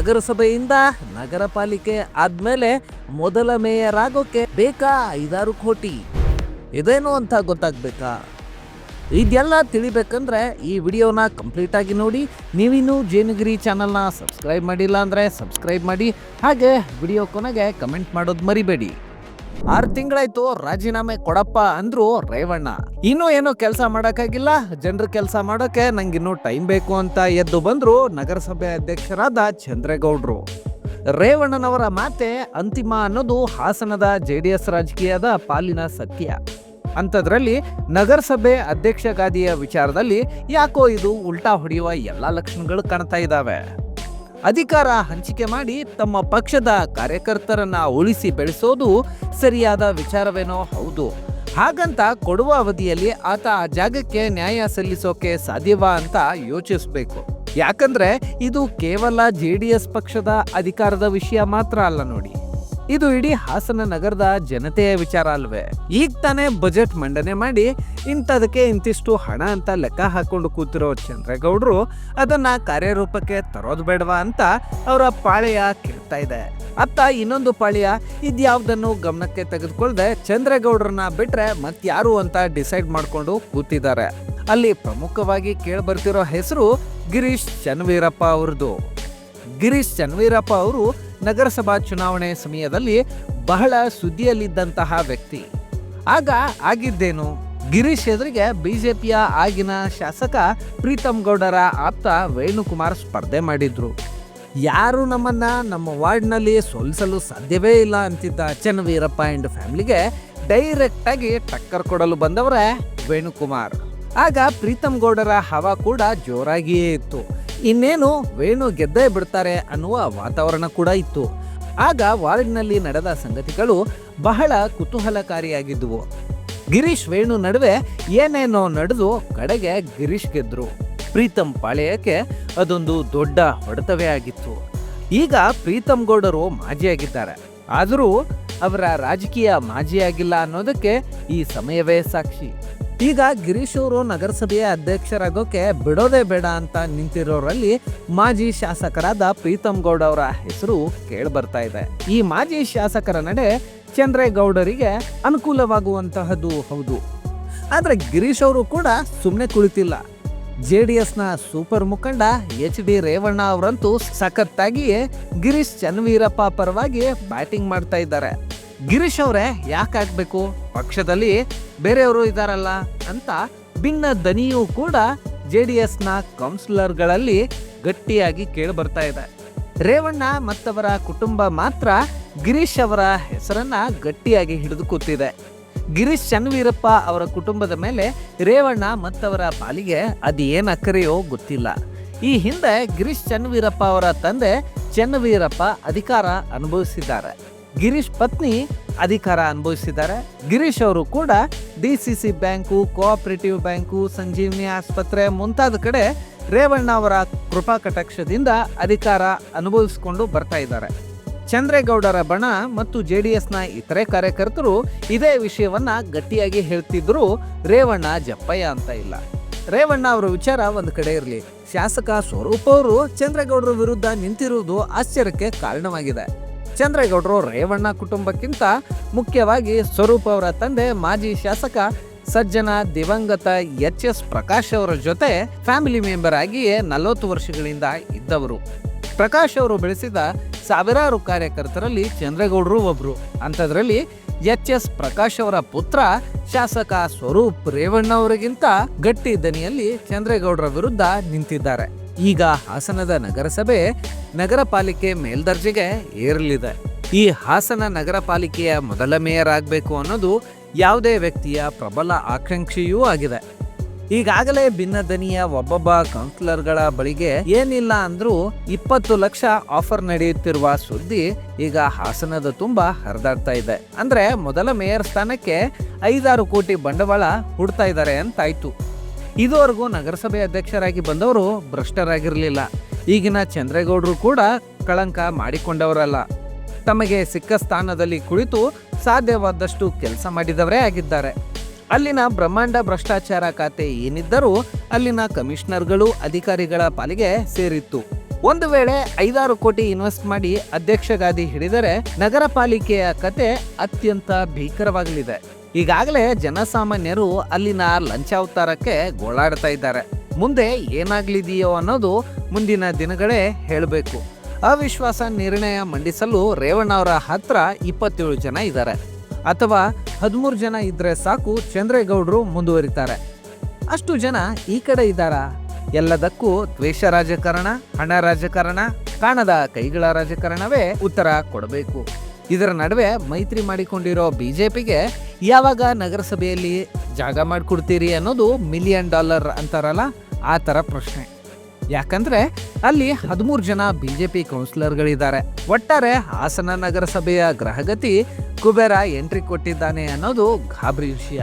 ನಗರಸಭೆಯಿಂದ ನಗರ ಪಾಲಿಕೆ ಆದ್ಮೇಲೆ ಮೊದಲ ಮೇಯರ್ ಆಗೋಕೆ ಬೇಕಾ ಐದಾರು ಕೋಟಿ? ಇದೇನು ಅಂತ ಗೊತ್ತಾಗ್ಬೇಕಾ? ಇದೆಲ್ಲ ತಿಳಿಬೇಕಂದ್ರೆ ಈ ವಿಡಿಯೋನ ಕಂಪ್ಲೀಟ್ ಆಗಿ ನೋಡಿ. ನೀವಿನ್ನೂ ಜೇನುಗಿರಿ ಚಾನಲ್ನ ಸಬ್ಸ್ಕ್ರೈಬ್ ಮಾಡಿಲ್ಲ ಅಂದರೆ ಸಬ್ಸ್ಕ್ರೈಬ್ ಮಾಡಿ. ಹಾಗೆ ವಿಡಿಯೋ ಕೊನೆಗೆ ಕಮೆಂಟ್ ಮಾಡೋದು ಮರಿಬೇಡಿ. ಆರು ತಿಂಗಳಾಯ್ತು ರಾಜೀನಾಮೆ ಕೊಡಪ್ಪ ಅಂದ್ರು ರೇವಣ್ಣ. ಇನ್ನು ಏನೋ ಕೆಲಸ ಮಾಡೋಕ್ಕಾಗಿಲ್ಲ, ಜನರ ಕೆಲಸ ಮಾಡೋಕೆ ಇನ್ನೂ ಟೈಮ್ ಬೇಕು ಅಂತ ಎದ್ದು ಬಂದ್ರು ನಗರಸಭೆ ಅಧ್ಯಕ್ಷರಾದ ಚಂದ್ರೇಗೌಡ್ರು. ರೇವಣ್ಣನವರ ಮಾತೆ ಅಂತಿಮ ಅನ್ನೋದು ಹಾಸನದ ಜೆ ಡಿ ಎಸ್ ರಾಜಕೀಯದ ಪಾಲಿನ ಸತ್ಯ. ಅಂಥದ್ರಲ್ಲಿ ನಗರಸಭೆ ಅಧ್ಯಕ್ಷ ಗಾದಿಯ ವಿಚಾರದಲ್ಲಿ ಯಾಕೋ ಇದು ಉಲ್ಟಾ ಹೊಡೆಯುವ ಎಲ್ಲ ಲಕ್ಷಣಗಳು ಕಾಣ್ತಾ ಇದ್ದಾವೆ ಅಧಿಕಾರ ಹಂಚಿಕೆ ಮಾಡಿ ತಮ್ಮ ಪಕ್ಷದ ಕಾರ್ಯಕರ್ತರನ್ನ ಉಳಿಸಿ ಬೆಳೆಸೋದು ಸರಿಯಾದ ವಿಚಾರವೇನೋ ಹೌದು. ಹಾಗಂತ ಕೊಡುವ ಅವಧಿಯಲ್ಲಿ ಆತ ಆ ಜಾಗಕ್ಕೆ ನ್ಯಾಯ ಸಲ್ಲಿಸೋಕೆ ಸಾಧ್ಯವಾ ಅಂತ ಯೋಚಿಸಬೇಕು. ಯಾಕಂದ್ರೆ ಇದು ಕೇವಲ ಜೆ ಡಿ ಎಸ್ ಪಕ್ಷದ ಅಧಿಕಾರದ ವಿಷಯ ಮಾತ್ರ ಅಲ್ಲ ನೋಡಿ. ಇದು ಇಡೀ ಹಾಸನ ನಗರದ ಜನತೆಯ ವಿಚಾರ ಅಲ್ವೇ? ಈಗ ತಾನೇ ಬಜೆಟ್ ಮಂಡನೆ ಮಾಡಿ ಇಂಥದಕ್ಕೆ ಇಂತಿಷ್ಟು ಹಣ ಅಂತ ಲೆಕ್ಕ ಹಾಕೊಂಡು ಕೂತಿರೋ ಚಂದ್ರೇಗೌಡರು ಅದನ್ನ ಕಾರ್ಯರೂಪಕ್ಕೆ ತರೋದು ಬೇಡವಾ ಅಂತ ಅವರ ಪಾಳೆಯ ಕೇಳ್ತಾ ಇದೆ. ಅತ್ತ ಇನ್ನೊಂದು ಪಾಳ್ಯ ಇದ್ಯಾವ್ದನ್ನು ಗಮನಕ್ಕೆ ತೆಗೆದುಕೊಳ್ಳದೆ ಚಂದ್ರೇಗೌಡರನ್ನ ಬಿಟ್ರೆ ಮತ್ಯಾರು ಅಂತ ಡಿಸೈಡ್ ಮಾಡ್ಕೊಂಡು ಕೂತಿದ್ದಾರೆ. ಅಲ್ಲಿ ಪ್ರಮುಖವಾಗಿ ಕೇಳಿ ಬರ್ತಿರೋ ಹೆಸರು ಗಿರೀಶ್ ಚನ್ವೀರಪ್ಪ ಅವ್ರದ್ದು ಗಿರೀಶ್ ಚನ್ವೀರಪ್ಪ ಅವರು ನಗರಸಭಾ ಚುನಾವಣೆ ಸಮಯದಲ್ಲಿ ಬಹಳ ಸುದ್ದಿಯಲ್ಲಿದ್ದಂತಹ ವ್ಯಕ್ತಿ. ಆಗ ಆಗಿದ್ದೇನು? ಗಿರೀಶ್ ಎದುರಿಗೆ ಬಿಜೆಪಿಯ ಆಗಿನ ಶಾಸಕ ಪ್ರೀತಮ್ ಗೌಡರ ಆಪ್ತ ವೇಣುಕುಮಾರ್ ಸ್ಪರ್ಧೆ ಮಾಡಿದ್ರು. ಯಾರು ನಮ್ಮನ್ನ ನಮ್ಮ ವಾರ್ಡ್ನಲ್ಲಿ ಸೋಲಿಸಲು ಸಾಧ್ಯವೇ ಇಲ್ಲ ಅಂತಿದ್ದ ಅಚ್ಚನ್ ವೀರಪ್ಪ ಆ್ಯಂಡ್ ಫ್ಯಾಮಿಲಿಗೆ ಡೈರೆಕ್ಟ್ ಆಗಿ ಟಕ್ಕರ್ ಕೊಡಲು ಬಂದವರೇ ವೇಣುಕುಮಾರ್. ಆಗ ಪ್ರೀತಮ್ ಗೌಡರ ಹವಾ ಕೂಡ ಜೋರಾಗಿಯೇ ಇತ್ತು. ಇನ್ನೇನು ವೇಣು ಗೆದ್ದೇ ಬಿಡ್ತಾರೆ ಅನ್ನುವ ವಾತಾವರಣ ಕೂಡ ಇತ್ತು. ಆಗ ವಾರ್ಡ್ನಲ್ಲಿ ನಡೆದ ಸಂಗತಿಗಳು ಬಹಳ ಕುತೂಹಲಕಾರಿಯಾಗಿದ್ದುವು. ಗಿರೀಶ್ ವೇಣು ನಡುವೆ ಏನೇನೋ ನಡೆದು ಕಡೆಗೆ ಗಿರೀಶ್ ಗೆದ್ರು. ಪ್ರೀತಮ್ ಪಾಳೆಯಕ್ಕೆ ಅದೊಂದು ದೊಡ್ಡ ಹೊಡೆತವೇ ಆಗಿತ್ತು. ಈಗ ಪ್ರೀತಮ್ ಗೌಡರು ಮಾಜಿಯಾಗಿದ್ದಾರೆ. ಆದರೂ ಅವರ ರಾಜಕೀಯ ಮಾಜಿಯಾಗಿಲ್ಲ ಅನ್ನೋದಕ್ಕೆ ಈ ಸಮಯವೇ ಸಾಕ್ಷಿ. ಈಗ ಗಿರೀಶ್ ಅವರು ನಗರಸಭೆಯ ಅಧ್ಯಕ್ಷರಾಗೋಕೆ ಬಿಡೋದೇ ಬೇಡ ಅಂತ ನಿಂತಿರೋರಲ್ಲಿ ಮಾಜಿ ಶಾಸಕರಾದ ಪ್ರೀತಮ್ ಗೌಡ ಅವರ ಹೆಸರು ಕೇಳಿ ಬರ್ತಾ ಇದೆ. ಈ ಮಾಜಿ ಶಾಸಕರ ನಡೆ ಚಂದ್ರೇಗೌಡರಿಗೆ ಅನುಕೂಲವಾಗುವಂತಹದ್ದು ಹೌದು. ಆದರೆ ಗಿರೀಶ್ ಅವರು ಕೂಡ ಸುಮ್ಮನೆ ಕುಳಿತಿಲ್ಲ. ಜೆ ಡಿ ಎಸ್ನ ಸೂಪರ್ ಮುಖಂಡ ಎಚ್ ಡಿ ರೇವಣ್ಣ ಅವರಂತೂ ಸಖತ್ತಾಗಿಯೇ ಗಿರೀಶ್ ಚನ್ವೀರಪ್ಪ ಪರವಾಗಿ ಬ್ಯಾಟಿಂಗ್ ಮಾಡ್ತಾ ಇದ್ದಾರೆ. ಗಿರೀಶ್ ಅವರೇ, ಯಾಕೆ ಆಗ್ಬೇಕು? ಪಕ್ಷದಲ್ಲಿ ಬೇರೆಯವರು ಇದಾರಲ್ಲ ಅಂತ ಭಿನ್ನ ದನಿಯೂ ಕೂಡ ಜೆ ಡಿ ಎಸ್ನ ಕೌನ್ಸಿಲರ್ಗಳಲ್ಲಿ ಗಟ್ಟಿಯಾಗಿ ಕೇಳಿ ಬರ್ತಾ ಇದೆ. ರೇವಣ್ಣ ಮತ್ತವರ ಕುಟುಂಬ ಮಾತ್ರ ಗಿರೀಶ್ ಅವರ ಹೆಸರನ್ನ ಗಟ್ಟಿಯಾಗಿ ಹಿಡಿದು ಕೂತಿದೆ. ಗಿರೀಶ್ ಚನ್ನವೀರಪ್ಪ ಅವರ ಕುಟುಂಬದ ಮೇಲೆ ರೇವಣ್ಣ ಮತ್ತವರ ಪಾಲಿಗೆ ಅದೇನು ಅಕ್ಕರೆಯೋ ಗೊತ್ತಿಲ್ಲ. ಈ ಹಿಂದೆ ಗಿರೀಶ್ ಚನ್ನವೀರಪ್ಪ ಅವರ ತಂದೆ ಚನ್ನವೀರಪ್ಪ ಅಧಿಕಾರ ಅನುಭವಿಸಿದ್ದಾರೆ. ಗಿರೀಶ್ ಪತ್ನಿ ಅಧಿಕಾರ ಅನುಭವಿಸಿದ್ದಾರೆ. ಗಿರೀಶ್ ಅವರು ಕೂಡ D C C bank, cooperative bank, Sanjeevini ಆಸ್ಪತ್ರೆ ಮುಂತಾದ ಕಡೆ ರೇವಣ್ಣ ಅವರ ಕೃಪಾ ಕಟಾಕ್ಷದಿಂದ ಅಧಿಕಾರ ಅನುಭವಿಸಿಕೊಂಡು ಬರ್ತಾ ಇದ್ದಾರೆ. ಚಂದ್ರೇಗೌಡರ ಬಣ ಮತ್ತು ಜೆ ಡಿ ಎಸ್ನ ಇತರೆ ಕಾರ್ಯಕರ್ತರು ಇದೇ ವಿಷಯವನ್ನ ಗಟ್ಟಿಯಾಗಿ ಹೇಳ್ತಿದ್ರು ರೇವಣ್ಣ ಜಪ್ಪಯ್ಯ ಅಂತ ಇಲ್ಲ. ರೇವಣ್ಣ ಅವರ ವಿಚಾರ ಒಂದು ಕಡೆ ಇರಲಿ. ಶಾಸಕ ಸ್ವರೂಪ್ ಅವರು ಚಂದ್ರೇಗೌಡರ ವಿರುದ್ಧ ನಿಂತಿರುವುದು ಆಶ್ಚರ್ಯಕ್ಕೆ ಕಾರಣವಾಗಿದೆ. ಚಂದ್ರೇಗೌಡರು ರೇವಣ್ಣ ಕುಟುಂಬಕ್ಕಿಂತ ಮುಖ್ಯವಾಗಿ ಸ್ವರೂಪ್ ಅವರ ತಂದೆ, ಮಾಜಿ ಶಾಸಕ ಸಜ್ಜನ ದಿವಂಗತ ಎಚ್ ಎಸ್ ಪ್ರಕಾಶ್ ಅವರ ಜೊತೆ ಫ್ಯಾಮಿಲಿ ಮೆಂಬರ್ ಆಗಿಯೇ ನಲವತ್ತು ವರ್ಷಗಳಿಂದ ಇದ್ದವರು. ಪ್ರಕಾಶ್ ಅವರು ಬೆಳೆಸಿದ ಸಾವಿರಾರು ಕಾರ್ಯಕರ್ತರಲ್ಲಿ ಚಂದ್ರೇಗೌಡರು ಒಬ್ಬರು ಅಂಥದ್ರಲ್ಲಿ ಎಚ್ ಎಸ್ ಪ್ರಕಾಶ್ ಅವರ ಪುತ್ರ ಶಾಸಕ ಸ್ವರೂಪ್ ರೇವಣ್ಣ ಅವರಿಗಿಂತ ಗಟ್ಟಿ ದನಿಯಲ್ಲಿ ಚಂದ್ರೇಗೌಡರ ವಿರುದ್ಧ ನಿಂತಿದ್ದಾರೆ. ಈಗ ಹಾಸನದ ನಗರಸಭೆ ನಗರ ಪಾಲಿಕೆ ಮೇಲ್ದರ್ಜೆಗೆ ಏರಲಿದೆ. ಈ ಹಾಸನ ನಗರ ಪಾಲಿಕೆಯ ಮೊದಲ ಮೇಯರ್ ಆಗಬೇಕು ಅನ್ನೋದು ಯಾವುದೇ ವ್ಯಕ್ತಿಯ ಪ್ರಬಲ ಆಕಾಂಕ್ಷೆಯೂ ಆಗಿದೆ. ಈಗಾಗಲೇ ಭಿನ್ನ ದನಿಯ ಒಬ್ಬೊಬ್ಬ ಕೌನ್ಸಿಲರ್ಗಳ ಬಳಿಗೆ ಏನಿಲ್ಲ ಅಂದ್ರೂ ಇಪ್ಪತ್ತು ಲಕ್ಷ ಆಫರ್ ನಡೆಯುತ್ತಿರುವ ಸುದ್ದಿ ಈಗ ಹಾಸನದ ತುಂಬಾ ಹರಿದಾಡ್ತಾ ಇದೆ. ಅಂದ್ರೆ ಮೊದಲ ಮೇಯರ್ ಸ್ಥಾನಕ್ಕೆ ಐದಾರು ಕೋಟಿ ಬಂಡವಾಳ ಹುಡ್ತಾ ಇದ್ದಾರೆ ಅಂತಾಯ್ತು. ಇದುವರೆಗೂ ನಗರಸಭೆ ಅಧ್ಯಕ್ಷರಾಗಿ ಬಂದವರು ಭ್ರಷ್ಟರಾಗಿರಲಿಲ್ಲ. ಈಗಿನ ಚಂದ್ರೇಗೌಡರು ಕೂಡ ಕಳಂಕ ಮಾಡಿಕೊಂಡವರಲ್ಲ. ತಮಗೆ ಸಿಕ್ಕ ಸ್ಥಾನದಲ್ಲಿ ಕುಳಿತು ಸಾಧ್ಯವಾದಷ್ಟು ಕೆಲಸ ಮಾಡಿದವರೇ ಆಗಿದ್ದಾರೆ. ಅಲ್ಲಿನ ಬ್ರಹ್ಮಾಂಡ ಭ್ರಷ್ಟಾಚಾರ ಖಾತೆ ಏನಿದ್ದರೂ ಅಲ್ಲಿನ ಕಮಿಷನರ್ಗಳು ಅಧಿಕಾರಿಗಳ ಪಾಲಿಗೆ ಸೇರಿತ್ತು. ಒಂದು ವೇಳೆ ಐದಾರು ಕೋಟಿ ಇನ್ವೆಸ್ಟ್ ಮಾಡಿ ಅಧ್ಯಕ್ಷಗಾದಿ ಹಿಡಿದರೆ ನಗರ ಪಾಲಿಕೆಯ ಕತೆ ಅತ್ಯಂತ ಭೀಕರವಾಗಲಿದೆ. ಈಗಾಗಲೇ ಜನಸಾಮಾನ್ಯರು ಅಲ್ಲಿನ ಲಂಚಾವತಾರಕ್ಕೆ ಗೋಳಾಡ್ತಾ ಇದ್ದಾರೆ. ಮುಂದೆ ಏನಾಗ್ಲಿದೆಯೋ ಅನ್ನೋದು ಮುಂದಿನ ದಿನಗಳೇ ಹೇಳಬೇಕು. ಅವಿಶ್ವಾಸ ನಿರ್ಣಯ ಮಂಡಿಸಲು ರೇವಣ್ಣ ಅವರ ಹತ್ರ ಇಪ್ಪತ್ತೇಳು ಜನ ಇದ್ದಾರೆ ಅಥವಾ ಹದಿಮೂರು ಜನ ಇದ್ರೆ ಸಾಕು ಚಂದ್ರೇಗೌಡರು ಮುಂದುವರಿತಾರೆ. ಅಷ್ಟು ಜನ ಈ ಕಡೆ ಇದ್ದಾರಾ ಎಲ್ಲದಕ್ಕೂ ದ್ವೇಷ ರಾಜಕಾರಣ, ಹಣ ರಾಜಕಾರಣ, ಕಾಣದ ಕೈಗಳ ರಾಜಕಾರಣವೇ ಉತ್ತರ ಕೊಡಬೇಕು. ಇದರ ನಡುವೆ ಮೈತ್ರಿ ಮಾಡಿಕೊಂಡಿರೋ ಬಿಜೆಪಿಗೆ ಯಾವಾಗ ನಗರಸಭೆಯಲ್ಲಿ ಜಾಗ ಮಾಡಿಕೊಡ್ತೀರಿ ಅನ್ನೋದು ಮಿಲಿಯನ್ ಡಾಲರ್ ಅಂತಾರಲ್ಲ? ಆ ಥರ ಪ್ರಶ್ನೆ. ಯಾಕಂದ್ರೆ ಅಲ್ಲಿ ಹದಿಮೂರು ಜನ ಬಿ ಜೆ ಪಿ ಕೌನ್ಸಿಲರ್ಗಳಿದ್ದಾರೆ. ಒಟ್ಟಾರೆ ಹಾಸನ ನಗರಸಭೆಯ ಗ್ರಹಗತಿ ಕುಬೇರ ಎಂಟ್ರಿ ಕೊಟ್ಟಿದ್ದಾನೆ ಅನ್ನೋದು ಗಾಬರಿ ವಿಷಯ.